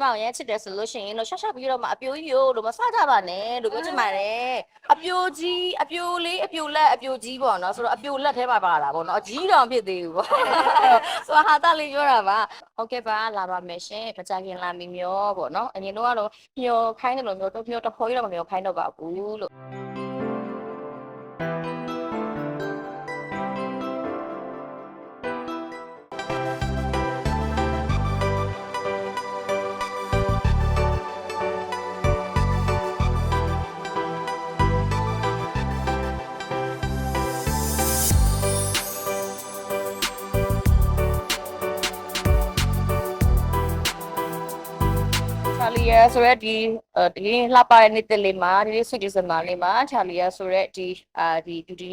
မအောင်ရမ်းချစ်တယ်ဆိုလို့ရှိရင်လို့ရှော့ရှော့ပြီးတော့မှအပြိုကြီးကိုလို့မဆကြပါနဲ့လို့ပြောချင်ပါတယ်အပြိုကြီးအပြိုလေးအပြိုလက်အပြိုကြီးပေါ့နော်ဆိုတော့အပြိုလက်ထဲမှာပါတာပေါ့နော်အကြီးတောင်ဖြစ်သေးဘူးပေါ့ဆိုတော့ဟာတာလေးပြောတာပါဟုတ်ကဲ့ပါလာပါမယ်ရှင်ပကြခင်လာမီမျောပေါ့နော်အရင်တော့ကတော့မျောခိုင်းတယ်လို့မျောတော့မျောတဖော်ကြီးတော့မမျောခိုင်းတော့ပါဘူးလို့ ချာလီယာဆိုရက်ဒီအဲဒီလှပတဲ့နေ့တလေးမှာဒီနေ့ဆွေဒီဇင်ဘာလေးမှာချာလီယာဆိုရက်ဒီအာဒီ duty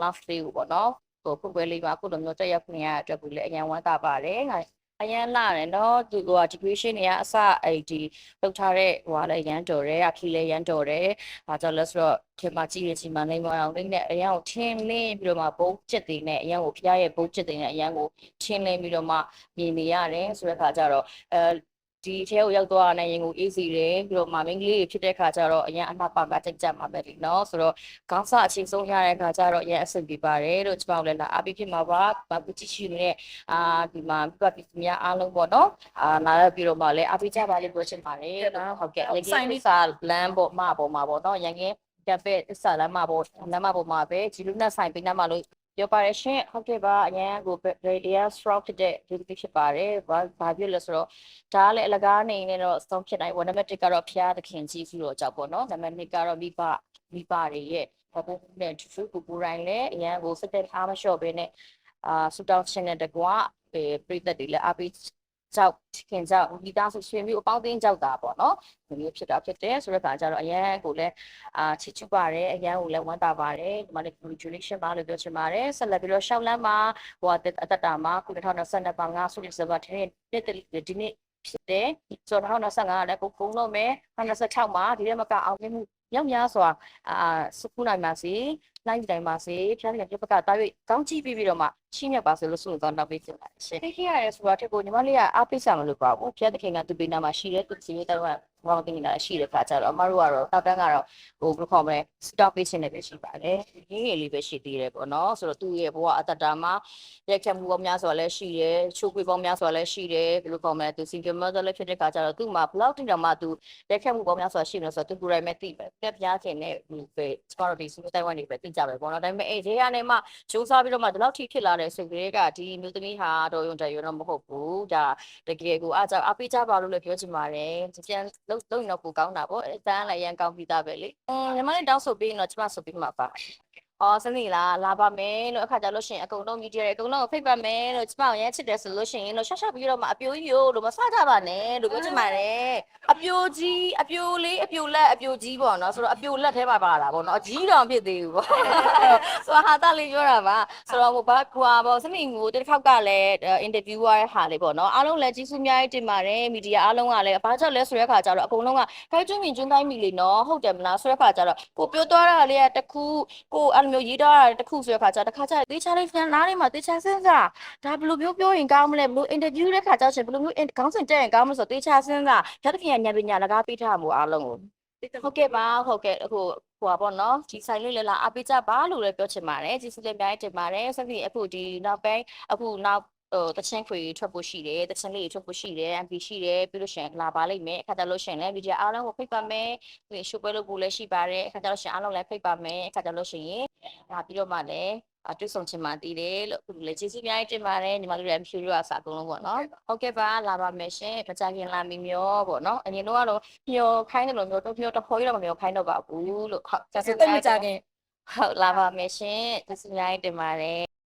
last day ကိုပေါ့နော်ဟိုဖွင့်ပွဲလေးမှာအခုလိုမျိုးတက်ရောက်ခွင့်ရတဲ့အတွက်ကိုလည်းအရင်ဝမ်းသာပါတယ်ငါအရင်လာတယ်နော်ဒီက decoration တွေကအစအဲ့ဒီလောက်ထားတဲ့ဟိုကလည်းရန်တော်တယ်အခီလည်းရန်တော်တယ်ဒါကြောင့်လဲဆိုတော့ထင်မှကြည့်ရချင်းမှနေမအောင်လေးနဲ့အရင်ကိုထင်းလင်းပြီးတော့မှဘုံကျစ်တွေနဲ့အရင်ကိုဖျားရဲ့ဘုံကျစ်တွေနဲ့အရင်ကိုထင်းလင်းပြီးတော့မှမြင်နေရတယ်ဆိုတဲ့အခါကျတော့အဲ ဒီထဲကိုရောက်သွားတဲ့ရင်ကိုအေးစီတယ်ပြီးတော့မမင်းကလေးတွေဖြစ်တဲ့ခါကျတော့အရင်အလှပါကကြိတ်ကြမှာပဲလीเนาะဆိုတော့ခေါင်းစအချိန်ဆုံးရတဲ့ခါကျတော့အရင်အဆင်ပြေပါတယ်လို့ကျွန်မတို့လည်းလာအားပေးဖြစ်မှာပါဘာပူချီရှိနေတဲ့အာဒီမှာပြပစ္စည်းများအားလုံးပေါ့နော်အာနားပြီးတော့မှလည်းအားပေးကြပါလိမ့်ပြောချင်ပါတယ်နော်ဟုတ်ကဲ့လေကင်းစာလမ်းပေါ်မှာပေါ်မှာပေါ့နော်ရန်ကင်းကဖဲစာလမ်းမှာပေါ်လမ်းမှာပေါ်မှာပဲဂျီလူနဲ့ဆိုင်ပေးနှမ်းမှာလို့ ပြောပါရရှင်ဟုတ်ကဲ့ပါအရင်ကို radio strong ဖြစ်တဲ့ဒီဖြစ်ပါတယ်ဘာဘာဖြစ်လဲဆိုတော့ဒါကလည်းအလကားနေနေတော့အဆုံးဖြစ်နိုင်ပေါ့နံပါတ်1ကတော့ဖျားသခင်ကြီးစုတော့ကြောက်ပေါ့နော်နံပါတ်2ကတော့မိဘမိဘတွေရဲ့ဘာလို့လဲသူစုကိုကိုရိုင်းလဲအရန်ကိုစက်တက်အားမလျှော့ဘဲနဲ့အာဆူတောင်းရှင်တဲ့တကွာပေပြိသက်တွေလည်းအပိ ကြောက်ခင်ကြောက်ဒီသားဆိုရှင်မျိုးအပေါင်းသိန်းကြောက်တာပေါ့နော်ဒီမျိုးဖြစ်တာဖြစ်တယ်ဆိုတော့ခါကျတော့အရန်ကိုလည်းအာချစ်ချူပါတယ်အရန်ကိုလည်းဝမ်းသာပါတယ်ဒီမှာလည်း congratulation ပါလို့ပြောချင်ပါတယ်ဆက်လက်ပြီးတော့ရှောက်လန်းမှာဟိုအသက်အသက်တာမှာခု2022ပါငါဆိုတဲ့စပါတဲ့နေ့ဒီနေ့ဖြစ်တယ်ဆိုတော့2025ကလည်းကိုကုန်းလို့မယ်2026မှာဒီထဲမှာကအောင်မြင်မှုမြောက်များစွာအာစုခုနိုင်ပါစေနိုင်တိုင်းပါစေဖျားတဲ့ပြပကတာ၍ကောင်းချီးပြီးပြီးတော့မှချိမြတ်ပါစေလို့ဆုတောင်းနောက်ပေးချင်ပါတယ်ရှင်သိခဲ့ရတယ်ဆိုတာထက်ကိုညီမလေးကအားပေးဆောင်လို့ပါဘူးဖျားတဲ့ခင်ကသူပေးနာမှာရှိတယ်သူစီရေးတော့ဘောင်းတင်နေတာရှိတဲ့ခါကျတော့အမတို့ကတော့တောက်တန်းကတော့ဟိုဘယ်လိုခေါ်မလဲစတော့ပေးခြင်းနဲ့ပဲရှိပါတယ်ရင်းရည်လေးပဲရှိသေးတယ်ပေါ့နော်ဆိုတော့သူ့ရဲ့ဘဝအတ္တတာမှာရက်ချက်မှုပေါင်းများစွာလည်းရှိတယ်ချိုးကွေးပေါင်းများစွာလည်းရှိတယ်ဘယ်လိုခေါ်မလဲသူ single mother လည်းဖြစ်တဲ့ခါကျတော့သူ့မှာဘလောက်တင်တော့မှသူရက်ချက်မှုပေါင်းများစွာရှိနေလို့ဆိုတော့သူကိုယ်တိုင်ပဲသိပဲပြက်ပြားခြင်းနဲ့ဒီပဲ security စုတိုင်ဝမ်နေပဲသိကြပဲပေါ့နော်ဒါပေမဲ့အဲဈေးကနေမှစူးစမ်းပြီးတော့မှဒီလောက်ထိဖြစ်လာတဲ့စိတ်ကလေးကဒီမျိုးသမီးဟာတော့ယုံတယ်ယုံတော့မဟုတ်ဘူးဒါတကယ်ကိုအားကြောင့်အပိကြပါလို့လည်းပြောချင်ပါတယ်ပြန်လုံးလုံးတော့ကိုကောင်းတာပေါ့အဲတန်းလည်းရန်ကောင်းပြီးသားပဲလေအင်းညီမလေးတောင်းဆိုပြီးရင်တော့ကျမဆိုပြီးမှပါ အော်စနေလားလာပါမယ်လို့အခါကြလို့ရှိရင်အကုန်လုံးမီဒီယာတွေအကုန်လုံးကိုဖိတ်ပါမယ်လို့ကျမကိုရမ်းချစ်တယ်ဆိုလို့ရှိရင်လို့ရှော့ရှော့ပြီးတော့မှအပြိုကြီးကိုလို့မဆကြပါနဲ့လို့ပြောချင်ပါတယ်အပြိုကြီးအပြိုလေးအပြိုလက်အပြိုကြီးပေါ့နော်ဆိုတော့အပြိုလက်ထဲမှာပါတာပေါ့နော်အကြီးတောင်ဖြစ်သေးဘူးပေါ့ဆိုတော့ဟာတာလေးပြောတာပါဆိုတော့ဟိုဘာခွာပေါ့စနေငိုတစ်ခါကလည်းအင်တာဗျူးရတဲ့ဟာလေးပေါ့နော်အားလုံးလည်းကြီးစုအများကြီးတင်ပါတယ်မီဒီယာအားလုံးကလည်းဘာကြောင့်လဲဆိုတဲ့ခါကျတော့အကုန်လုံးကခိုင်ကျွန်းမြင်ကျွန်းတိုင်းမီလီနော်ဟုတ်တယ်မလားဆိုတဲ့ခါကျတော့ကိုပြောသွားတာလေးကတခုကိုအဲ့လိုမျိုးရေးထားတာတခုဆိုတဲ့ခါကျတော့တစ်ခါကျတေးချလေးပြန်နားလေးမှာတေးချစဉ်းစားဒါဘယ်လိုမျိုးပြောရင်ကောင်းမလဲဘယ်လိုအင်တာဗျူးတဲ့ခါကျတော့ရှင်ဘယ်လိုမျိုးခေါင်းစဉ်တက်ရင်ကောင်းမလဲဆိုတော့တေးချစဉ်းစားရသခင်ကညပညာလကားပေးထားမှုအားလုံးကိုဟုတ်ကဲ့ပါဟုတ်ကဲ့အခုဟိုပါပေါ့နော်ဒီဆိုင်လေးလည်းလာအပိကြပါလို့လည်းပြောချင်ပါတယ်ကျေးဇူးလည်းအများကြီးတင်ပါတယ်ဆက်ပြီးအခုဒီနောက်ပိုင်းအခုနောက် ဟိုတချင်းခွေထွက်ဖို့ရှိတယ်တချင်းလေးထွက်ဖို့ရှိတယ် MP ရှိတယ်ပြီးလို့ရှိရင်လာပါလိမ့်မယ်အခါကျလို့ရှိရင်လည်းဗီဒီယိုအားလုံးကိုဖိတ်ပါမယ်ပြီးရှုပ်ပွဲလုပ်ဖို့လည်းရှိပါတယ်အခါကျလို့ရှိရင်အားလုံးလည်းဖိတ်ပါမယ်အခါကျလို့ရှိရင်ဒါပြီးတော့မှလည်းအတွေ့ဆုံချင်မှတည်တယ်လို့အခုလည်းကျေးဇူးအများကြီးတင်ပါတယ်ညီမတို့လည်းဖြူရအစားအကုန်လုံးပေါ့နော်ဟုတ်ကဲ့ပါလာပါမယ်ရှင်ပကြခင်လာမီမျောပေါ့နော်အရင်တော့ကတော့မျောခိုင်းတယ်လို့မျောတော့မျောတဖော်ရတော့မမျောခိုင်းတော့ပါဘူးလို့ဟုတ်ကျေးဇူးတိတ်မကြခင်ဟုတ်လာပါမယ်ရှင်ကျေးဇူးအများကြီးတင်ပါတယ်